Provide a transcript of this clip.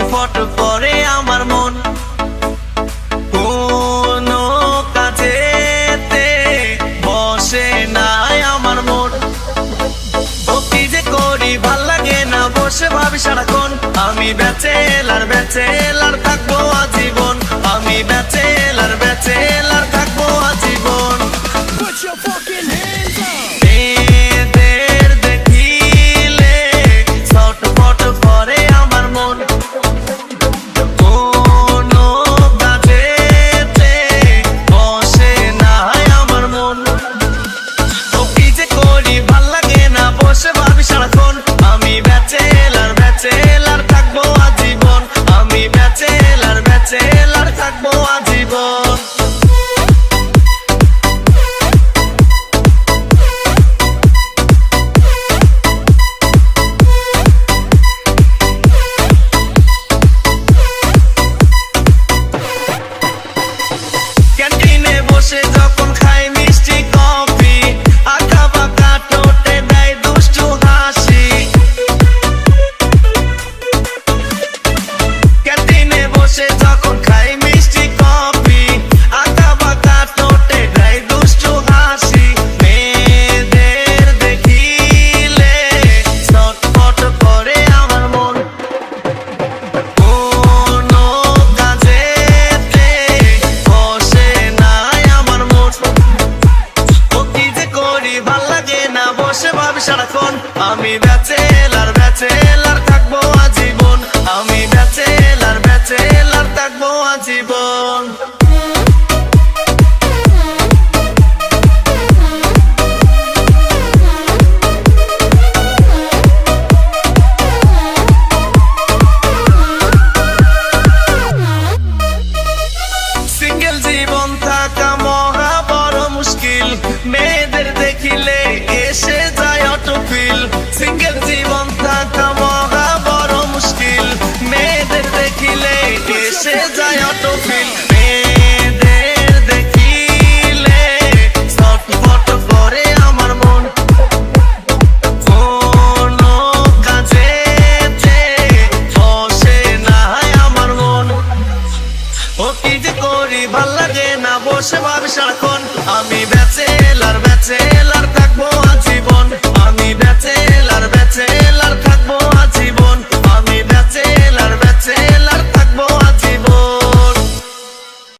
ছটফট করে আমার মন। কোনো কাজেতে বসে নাই আমার মন। ভক্তি যে করি, ভালো লাগে না, বসে ভাবি সারাক্ষণ। আমি বেচেলার বেচেলার থাকব আজীবন। আমি বেচেলার থাকব আজীবন। বসে যখন খাই মিষ্টি কফি আঁকা বাঁকা ঠোঁটে দেয় দুষ্টু হাসি। ক্যান্টিনে বসে যখন সারাক্ষণ আমি ব্যাচেলার ব্যাচেলার থাকব আজীবন। আমি ব্যাচেলার ব্যাচেলার থাকব আজীবন। ও কি যে করি ভালো লাগে না বসে ভাবি সারাক্ষণ। আমি বেঁচে এলার